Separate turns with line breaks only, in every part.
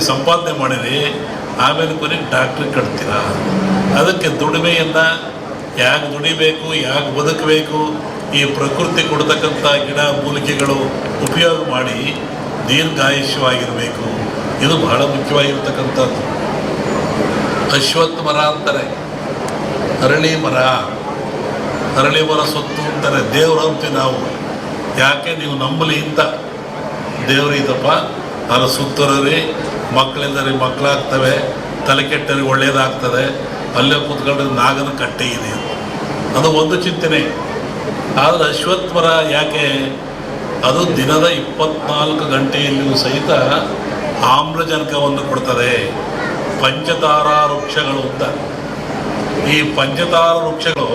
ಸಂಪಾದನೆ ಮಾಡಿರಿ, ಆಮೇಲೆ ಕೊನೆಗೆ ಡಾಕ್ಟ್ರಿಗೆ ಕಟ್ತೀರಾ? ಅದಕ್ಕೆ ದುಡಿಮೆಯನ್ನ ಯಾಕೆ ದುಡಿಬೇಕು, ಯಾಕೆ ಬದುಕಬೇಕು? ಈ ಪ್ರಕೃತಿ ಕೊಡ್ತಕ್ಕಂಥ ಗಿಡ ಮೂಲಿಕೆಗಳು ಉಪಯೋಗ ಮಾಡಿ ದೀರ್ಘಾಯುಷ್ಯವಾಗಿರಬೇಕು. ಇದು ಬಹಳ ಮುಖ್ಯವಾಗಿರ್ತಕ್ಕಂಥದ್ದು. ಅಶ್ವತ್ಥ ಮರ ಅಂತಾರೆ. ಅರಳಿ ಮರ. ಅರಳಿ ಮರ ಸೊತ್ತು ಅಂತಾರೆ. ದೇವರು ಅಂತೀವಿ ನಾವು. ಯಾಕೆ? ನೀವು ನಂಬಲಿ ಅಂತ. ದೇವ್ರು ಇದಪ್ಪ ಅದರ ಸುತ್ತರಿ ಮಕ್ಕಳಿಂದರಿ ಮಕ್ಕಳಾಗ್ತವೆ, ತಲೆ ಕೆಟ್ಟರಿಗೆ ಒಳ್ಳೆಯದಾಗ್ತದೆ ಅಲ್ಲೇ ಕೂತ್ಕೊಂಡ್ರೆ ನಾಗನ ಕಟ್ಟೆ ಇದೆ ಅದು ಒಂದು ಚಿಂತನೆ. ಆದರೆ ಅಶ್ವತ್ಥರ ಯಾಕೆ, ಅದು ದಿನದ ಇಪ್ಪತ್ನಾಲ್ಕು ಗಂಟೆಯಲ್ಲಿಯೂ ಸಹಿತ ಆಮ್ಲಜನಕವನ್ನು ಕೊಡ್ತದೆ. ಪಂಚತಾರ ವೃಕ್ಷಗಳು ಅಂತ. ಈ ಪಂಚತಾರ ವೃಕ್ಷಗಳು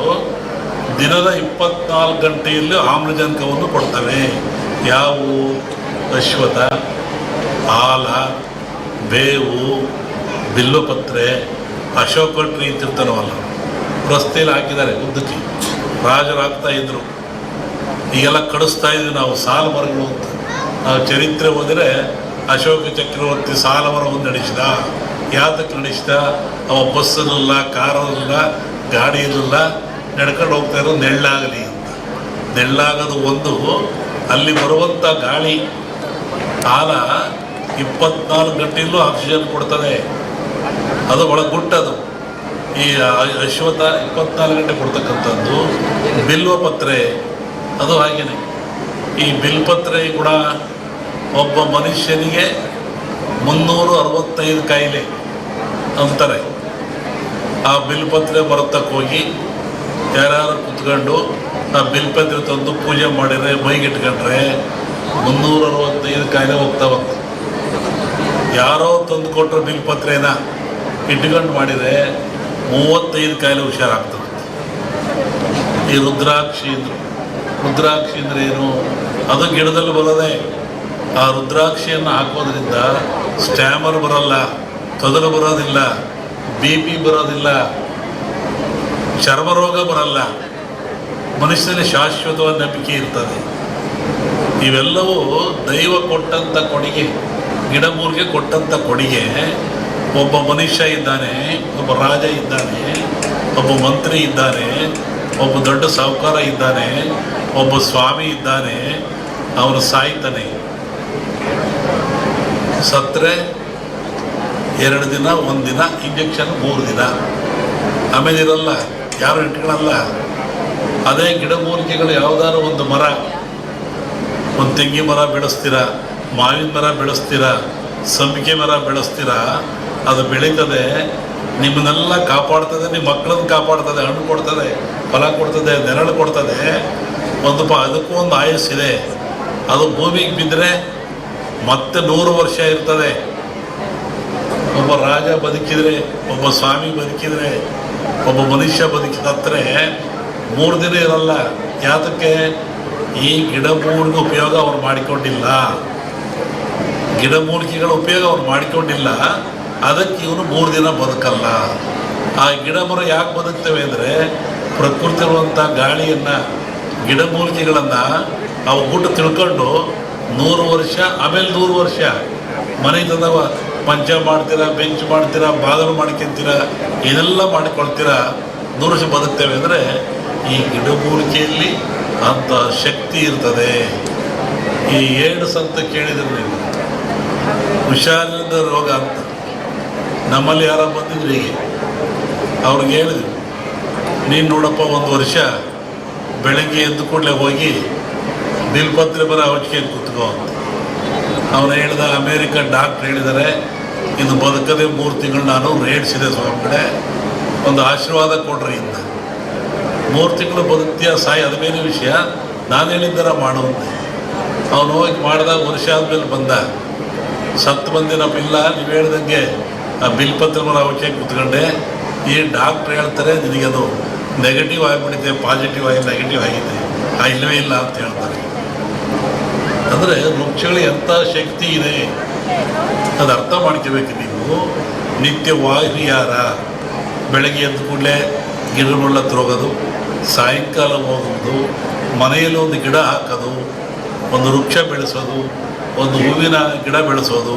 ದಿನದ ಇಪ್ಪತ್ನಾಲ್ಕು ಗಂಟೆಯಲ್ಲಿ ಆಮ್ಲಜನಕವನ್ನು ಕೊಡ್ತವೆ. ಯಾವುವು ಅಶ್ವಥ ಆಲ ಬೇವು, ಬಿಲ್ಲುಪತ್ರೆ ಅಶೋಕ ಟ್ರೀ ಅಂತಿರ್ತಾನವಲ್ಲ ರಸ್ತೆಯಲ್ಲಿ ಹಾಕಿದ್ದಾರೆ ಉದ್ದಕ್ಕೆ. ರಾಜರು ಹಾಕ್ತಾ ಇದ್ರು. ಈಗೆಲ್ಲ ಕಡಿಸ್ತಾ ಇದ್ವಿ ನಾವು ಸಾಲ ಮರಗಳು ಅಂತ. ನಾವು ಚರಿತ್ರೆ ಹೋದರೆ ಅಶೋಕ ಚಕ್ರವರ್ತಿ ಸಾಲ ಮರವನ್ನು ನಡೆಸಿದ. ಯಾತಕ್ಕೆ ನಡೆಸಿದ? ಅವ ಬಸ್ ಇರಲಿಲ್ಲ ಕಾರ್ ಇರಲಿಲ್ಲ ಗಾಡಿ ಇರಲಿಲ್ಲ ನಡ್ಕೊಂಡು ಹೋಗ್ತಾ ಇರೋ ನೆಳ್ಳಾಗಲಿ ಅಂತ. ನೆಳ್ಳಾಗದು ಒಂದು, ಅಲ್ಲಿ ಬರುವಂಥ ಗಾಳಿ, ಕಾಲ ಇಪ್ಪತ್ನಾಲ್ಕು ಗಂಟೆಯಲ್ಲೂ ಆಕ್ಸಿಜನ್ ಕೊಡ್ತದೆ. ಅದು ಒಳ ಗುಟ್ಟದು ಈ ಅಶ್ವಥ ಇಪ್ಪತ್ನಾಲ್ಕು ಗಂಟೆ ಕೊಡ್ತಕ್ಕಂಥದ್ದು, ಬಿಲ್ವ ಪತ್ರೆ, ಅದು ಹಾಗೇನೆ. ಈ ಬಿಲ್ಪತ್ರೆ ಕೂಡ ಒಬ್ಬ ಮನುಷ್ಯನಿಗೆ ಮುನ್ನೂರು ಅರವತ್ತೈದು ಕಾಯಿಲೆ ಅಂತಾರೆ. ಆ ಬಿಲ್ಪತ್ರೆ ಬರತಕ್ಕ ಹೋಗಿ ಯಾರ್ಯಾರು ಕುತ್ಕೊಂಡು ಆ ಬಿಲ್ಪತ್ರೆ ತಂದು ಪೂಜೆ ಮಾಡಿದರೆ ಮೈಗಿಟ್ಕೊಂಡ್ರೆ ಮುನ್ನೂರ ಅರವತ್ತೈದು ಕಾಯಿಲೆ ಹೋಗ್ತಾವಂತೆ ಯಾರೋ ತಂದು ಕೊಟ್ಟರು ಬಿಲ್ಪತ್ರೆನ ಇಟ್ಕೊಂಡು ಮಾಡಿದರೆ ಮೂವತ್ತೈದು ಕಾಯಿಲೆ ಹುಷಾರಾಗ್ತದೆ. ಈ ರುದ್ರಾಕ್ಷಿ ಅಂದರು. ರುದ್ರಾಕ್ಷಿ ಅಂದರೆ ಏನು? ಅದು ಗಿಡದಲ್ಲಿ ಬರೋದೇ. ಆ ರುದ್ರಾಕ್ಷಿಯನ್ನು ಹಾಕೋದ್ರಿಂದ ಸ್ಟ್ಯಾಮರ್ ಬರಲ್ಲ ತೊದಲು ಬರೋದಿಲ್ಲ, ಬಿ ಪಿ ಬರೋದಿಲ್ಲ ಚರ್ಮರೋಗ ಬರಲ್ಲ. ಮನುಷ್ಯನಲ್ಲಿ ಶಾಶ್ವತವಾದ ನಂಬಿಕೆ ಇರ್ತದೆ. ಇವೆಲ್ಲವೂ ದೈವ ಕೊಟ್ಟಂಥ ಕೊಡುಗೆ. ಗಿಡಮೂಲಿಗೆ ಕೊಟ್ಟಂಥ ಕೊಡುಗೆ, ಒಬ್ಬ ಮನುಷ್ಯ ಇದ್ದಾನೆ, ಒಬ್ಬ ರಾಜ ಇದ್ದಾನೆ, ಒಬ್ಬ ಮಂತ್ರಿ ಇದ್ದಾನೆ, ಒಬ್ಬ ದೊಡ್ಡ ಸಾಹುಕಾರ ಇದ್ದಾನೆ, ಒಬ್ಬ ಸ್ವಾಮಿ ಇದ್ದಾನೆ, ಅವನು ಸಾಯ್ತಾನೆ. ಸತ್ತರೆ ಎರಡು ದಿನ, ಒಂದು ದಿನ, ಇಂಜೆಕ್ಷನ್ ಮೂರು ದಿನ. ಆಮೇಲೆ ಇರಲ್ಲ ಯಾರು ಇಟ್ಕೊಳಲ್ಲ. ಅದೇ ಗಿಡಮೂಲಿಕೆಗಳು ಯಾವುದಾದ್ರು ಒಂದು ಮರ, ಒಂದು ತೆಂಗಿ ಮರ ಬೆಳೆಸ್ತೀರಾ? ಮಾವಿನ ಮರ ಬೆಳೆಸ್ತೀರಾ, ಸಂಪಿಗೆ ಮರ ಬೆಳೆಸ್ತೀರಾ, ಅದು ಬೆಳೀತದೆ, ನಿಮ್ಮನ್ನೆಲ್ಲ ಕಾಪಾಡ್ತದೆ, ನಿಮ್ಮ ಮಕ್ಕಳನ್ನ ಕಾಪಾಡ್ತದೆ, ಹಣ್ಣು ಕೊಡ್ತದೆ, ಫಲ ಕೊಡ್ತದೆ, ನೆರಳು ಕೊಡ್ತದೆ. ಒಂದು ಪ, ಅದಕ್ಕೂ ಒಂದು ಆಯಸ್ಸಿದೆ ಅದು ಭೂಮಿಗೆ ಬಿದ್ದರೆ ಮತ್ತೆ ನೂರು ವರ್ಷ ಇರ್ತದೆ. ಒಬ್ಬ ರಾಜ ಬದುಕಿದರೆ, ಒಬ್ಬ ಸ್ವಾಮಿ ಬದುಕಿದ್ರೆ, ಒಬ್ಬ ಮನುಷ್ಯ ಬದುಕಿದತ್ರೆ ಮೂರು ದಿನ ಇರಲ್ಲ. ಯಾತಕ್ಕೆ? ಈ ಗಿಡ ಭೂಮಿಗೆ ಉಪಯೋಗ ಅವ್ರು ಮಾಡಿಕೊಂಡಿಲ್ಲ. ಗಿಡಮೂಲಿಕೆಗಳ ಉಪಯೋಗ ಅವ್ರು ಮಾಡಿಕೊಂಡಿಲ್ಲ. ಅದಕ್ಕೆ ಇವನು ಮೂರು ದಿನ ಬದುಕಲ್ಲ. ಆ ಗಿಡ ಮರ ಯಾಕೆ ಬದುಕ್ತವೆ ಅಂದರೆ ಪ್ರಕೃತಿ ಇರುವಂಥ ಗಾಳಿಯನ್ನು ಗಿಡಮೂಲಿಕೆಗಳನ್ನು ಅವು ಗುಟ್ಟು ತಿಳ್ಕೊಂಡು ನೂರು ವರ್ಷ, ಆಮೇಲೆ ನೂರು ವರ್ಷ ಮನೆ ತಂದವ ಪಂಚ ಮಾಡ್ತೀರಾ, ಬೆಂಚ್ ಮಾಡ್ತೀರಾ, ಬಾಗಿಲು ಮಾಡ್ಕೊಂತೀರ, ಇದೆಲ್ಲ ಮಾಡಿಕೊಳ್ತೀರಾ, ನೂರು ವರ್ಷ ಬದುಕ್ತೇವೆ ಅಂದರೆ ಈ ಗಿಡಮೂಲಿಕೆಯಲ್ಲಿ ಅಂಥ ಶಕ್ತಿ ಇರ್ತದೆ. ಈ ಏಡ್ಸ್ ಸಂತ ಕೇಳಿದ್ರೆ ನೀವು. ಹುಷಾರಿಲ್ಲದ ರೋಗ ಅಂತ ನಮ್ಮಲ್ಲಿ ಯಾರ ಬಂದಿದ್ರು ಹೀಗೆ. ಅವ್ರಿಗೆ ಹೇಳಿದ್ರು, ನೀನು ನೋಡಪ್ಪ, ಒಂದು ವರ್ಷ ಬೆಳಗ್ಗೆ ಎದ್ದು ಕೂಡಲೇ ಹೋಗಿ ಬಿಲ್ಪತ್ರೆ ಬರ ಔಷಧಿ ಕೂತ್ಕೋ ಅಂತ. ಅವನು ಹೇಳಿದಾಗ ಅಮೇರಿಕ ಡಾಕ್ಟ್ರ್ ಹೇಳಿದ್ದಾರೆ ಇದು ಬದುಕದೆ ಮೂರು ತಿಂಗಳು ನಾನು ರೇಡ್ಸಿದೆ ಸ್ವಾಮಿ ಕಡೆ ಒಂದು ಆಶೀರ್ವಾದ ಕೊಡ್ರಿ ಇಂದ. ಮೂರು ತಿಂಗಳು ಬದುಕ್ತೀಯ ಸಾಯಿ, ಅದು ಬೇರೆ ವಿಷಯ. ನಾನು ಹೇಳಿದ್ದಾರ ಮಾಡುವಂತೆ ಅವನು ಹೋಗಿ ಮಾಡಿದಾಗ ವರ್ಷ ಆದಮೇಲೆ ಬಂದ. ಸತ್ತು ಬಂದಿನಪ್ಪ ಇಲ್ಲ, ನೀವು ಹೇಳ್ದಂಗೆ ಆ ಬಿಲ್ಪತ್ರ ಪತ್ರಗಳು ಔಷಧಿ ಕೂತ್ಕೊಂಡೆ. ಈ ಡಾಕ್ಟ್ರ್ ಹೇಳ್ತಾರೆ, ನಿನಗದು ನೆಗೆಟಿವ್ ಆಗಿಬಿಟ್ಟಿದೆ ಪಾಸಿಟಿವ್ ಆಗಿ ನೆಗೆಟಿವ್ ಆಗಿದೆ. ಆ ಇಲ್ಲವೇ ಇಲ್ಲ ಅಂತ ಹೇಳ್ತಾರೆ. ಅಂದರೆ ವೃಕ್ಷಗಳು ಎಂಥ ಶಕ್ತಿ ಇದೆ? ಅದು ಅರ್ಥ ಮಾಡ್ಕೋಬೇಕು ನೀವು. ನಿತ್ಯ ವಾಯುಯಾರ. ಬೆಳಗ್ಗೆ ಎದ್ದ ಕೂಡಲೇ ಗಿಡಗಳ ಹೋಗೋದು ಸಾಯಂಕಾಲ ಹೋಗೋದು ಮನೆಯಲ್ಲಿ ಒಂದು ಗಿಡ ಹಾಕೋದು, ಒಂದು ವೃಕ್ಷ ಬೆಳೆಸೋದು ಒಂದು ಹೂವಿನ ಗಿಡ ಬೆಳೆಸೋದು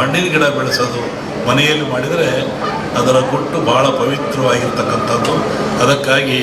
ಹಣ್ಣಿನ ಗಿಡ ಬೆಳೆಸೋದು ಮನೆಯಲ್ಲಿ ಮಾಡಿದರೆ ಅದರ ಕೊಟ್ಟು ಬಹಳ ಪವಿತ್ರವಾಗಿರ್ತಕ್ಕಂಥದ್ದು. ಅದಕ್ಕಾಗಿ